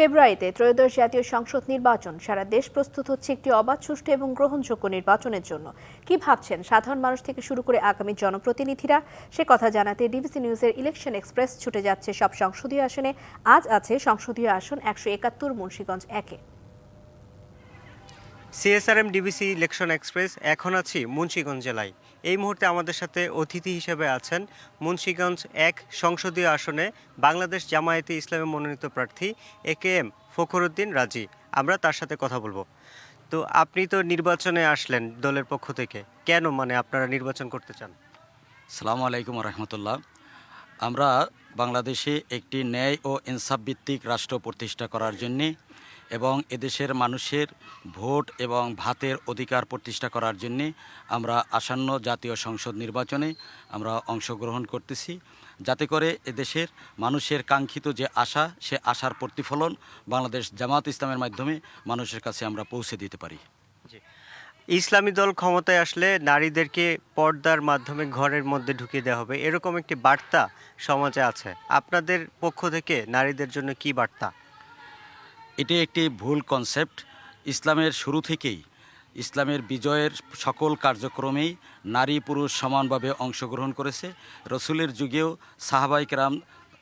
ফেব্রুয়ারিতে ত্রয়োদশ জাতীয় সংসদ নির্বাচন। সারা দেশ প্রস্তুত হচ্ছে একটি অবাধ, সুষ্ঠু এবং গ্রহণযোগ্য নির্বাচনের জন্য। কি ভাবছেন সাধারণ মানুষ থেকে শুরু করে আগামী জনপ্রতিনিধিরা? সে কথা জানাতে ডিবিসি নিউজের ইলেকশন এক্সপ্রেস ছুটে যাচ্ছে সব সংসদীয় আসনে। আজ আছে সংসদীয় আসন একশো একাত্তর, মুন্সীগঞ্জ একে। সিএসআরএম ডিবিসি ইলেকশন এক্সপ্রেস, এখন আছি মুন্সিগঞ্জ জেলায়। এই মুহূর্তে আমাদের সাথে অতিথি হিসেবে আছেন মুন্সীগঞ্জ এক সংসদীয় আসনে বাংলাদেশ জামায়াতে ইসলামে মনোনীত প্রার্থী এ কে এম ফখরুদ্দিন রাজি। আমরা তার সাথে কথা বলব। তো আপনি তো নির্বাচনে আসলেন দলের পক্ষ থেকে। কেন মানে আপনারা নির্বাচন করতে চান? সালামু আলাইকুম রহমতুল্লাহ। আমরা বাংলাদেশে একটি ন্যায় ও ইনসাফ ভিত্তিক রাষ্ট্র প্রতিষ্ঠা করার জন্যে এবং এদেশের মানুষের ভোট এবং ভাতের অধিকার প্রতিষ্ঠা করার জন্যে আমরা আসন্ন জাতীয় সংসদ নির্বাচনে আমরা অংশগ্রহণ করতেছি। যাতে করে এদেশের মানুষের কাঙ্ক্ষিত যে আশা, সে আশার প্রতিফলন বাংলাদেশ জামাত ইসলামের মাধ্যমে মানুষের কাছে আমরা পৌঁছে দিতে পারি। ইসলামী দল ক্ষমতায় আসলে নারীদেরকে পর্দার মাধ্যমে ঘরের মধ্যে ঢুকিয়ে দেওয়া হবে। এরকম একটি বার্তা সমাজে আছে। আপনাদের পক্ষ থেকে নারীদের জন্য কি বার্তা? এটি একটি ভুল কনসেপ্ট ইসলামের শুরু থেকেই ইসলামের বিজয়ের সকল কার্যক্রমেই নারী পুরুষ সমানভাবে অংশগ্রহণ করেছে। রসুলের যুগেও সাহাবাইকরাম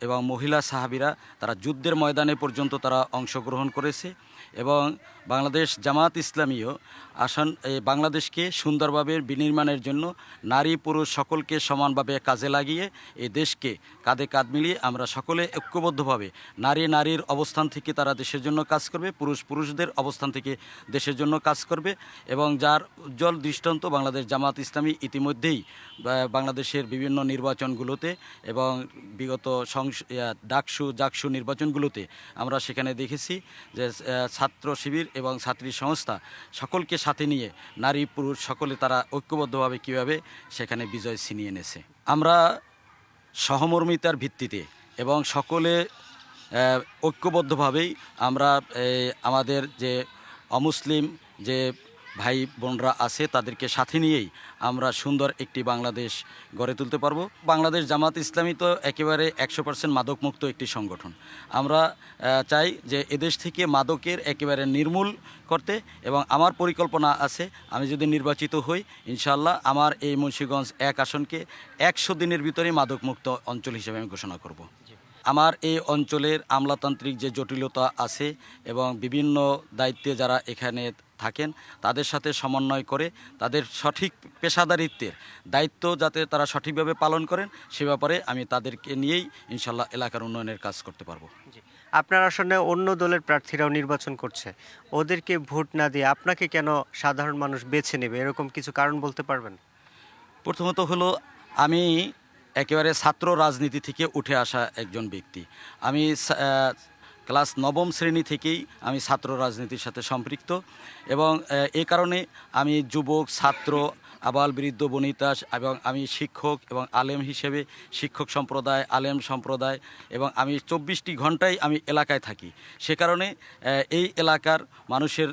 এবং মহিলা সাহাবিরা তারা যুদ্ধের ময়দানে পর্যন্ত তারা অংশগ্রহণ করেছে এবং বাংলাদেশ জামাত ইসলামীও আসান এই বাংলাদেশকে সুন্দরভাবে বিনির্মাণের জন্য নারী পুরুষ সকলকে সমানভাবে কাজে লাগিয়ে এই দেশকে কাঁধে কাঁধ মিলিয়ে আমরা সকলে ঐক্যবদ্ধভাবে নারী নারীর অবস্থান থেকে তারা দেশের জন্য কাজ করবে পুরুষ পুরুষদের অবস্থান থেকে দেশের জন্য কাজ করবে এবং যার উজ্জ্বল দৃষ্টান্ত বাংলাদেশ জামাত ইসলামী ইতিমধ্যেই বাংলাদেশের বিভিন্ন নির্বাচনগুলোতে এবং বিগত ইয়া, ডাকসু, জাকসু নির্বাচনগুলোতে আমরা সেখানে দেখেছি যে ছাত্র শিবির এবং ছাত্রী সংস্থা সকলকে সাথে নিয়ে নারী, পুরুষ সকলে তারা ঐক্যবদ্ধভাবে কীভাবে সেখানে বিজয় ছিনিয়ে এনেছে। আমরা সহমর্মিতার ভিত্তিতে এবং সকলে ঐক্যবদ্ধভাবেই আমরা আমাদের যে অমুসলিম যে ভাই বোনরা আছে, তাদেরকে সাথে নিয়েই আমরা সুন্দর একটি বাংলাদেশ গড়ে তুলতে পারব। বাংলাদেশ জামাত ইসলামী তো একেবারে একশো পার্সেন্ট মাদকমুক্ত একটি সংগঠন। আমরা চাই যে এদেশ থেকে মাদকের একেবারে নির্মূল করতে এবং আমার পরিকল্পনা আছে, আমি যদি নির্বাচিত হই ইনশাল্লাহ আমার এই মুন্সীগঞ্জ এক আসনকে একশো দিনের ভিতরে মাদকমুক্ত অঞ্চল হিসেবে আমি ঘোষণা করব। আমার এই অঞ্চলের আমলাতান্ত্রিক যে জটিলতা আছে এবং বিভিন্ন দায়িত্বে যারা এখানে থাকেন তাদের সাথে সমন্বয় করে তাদের সঠিক পেশাদারিত্বের দায়িত্ব যাতে তারা সঠিকভাবে পালন করেন সে ব্যাপারে আমি তাদেরকে নিয়েই ইনশাল্লাহ এলাকার উন্নয়নের কাজ করতে পারব। আপনার আসলে অন্য দলের প্রার্থীরাও নির্বাচন করছে। ওদেরকে ভোট না দিয়ে আপনাকে কেন সাধারণ মানুষ বেছে নেবে? এরকম কিছু কারণ বলতে পারবেন? প্রথমত হলো আমি একেবারে ছাত্র রাজনীতি থেকে উঠে আসা একজন ব্যক্তি। আমি ক্লাস নবম শ্রেণি থেকেই আমি ছাত্র রাজনীতির সাথে সম্পৃক্ত এবং এ কারণে আমি যুবক, ছাত্র, আবাল বৃদ্ধ বনিতা এবং আমি শিক্ষক এবং আলেম হিসেবে শিক্ষক সম্প্রদায়, আলেম সম্প্রদায় এবং আমি চব্বিশটি ঘন্টাই আমি এলাকায় থাকি। সে কারণে এই এলাকার মানুষের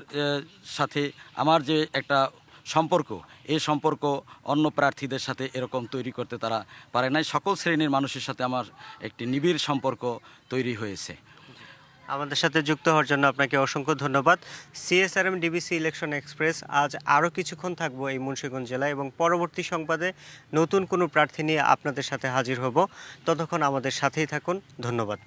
সাথে আমার যে একটা সম্পর্ক, এই সম্পর্ক অন্য প্রার্থীদের সাথে এরকম তৈরি করতে তারা পারে নাই। সকল শ্রেণির মানুষের সাথে আমার একটি নিবিড় সম্পর্ক তৈরি হয়েছে। আমাদের সাথে যুক্ত হওয়ার জন্য আপনাকে অসংখ্য ধন্যবাদ। সিএসআরএম ডিবিসি ইলেকশন এক্সপ্রেস আজ আরও কিছুক্ষণ থাকব এই মুন্সিগঞ্জ জেলায় এবং পরবর্তী সংবাদে নতুন কোনো প্রার্থী নিয়ে আপনাদের সাথে হাজির হব। ততক্ষণ আমাদের সাথেই থাকুন। ধন্যবাদ।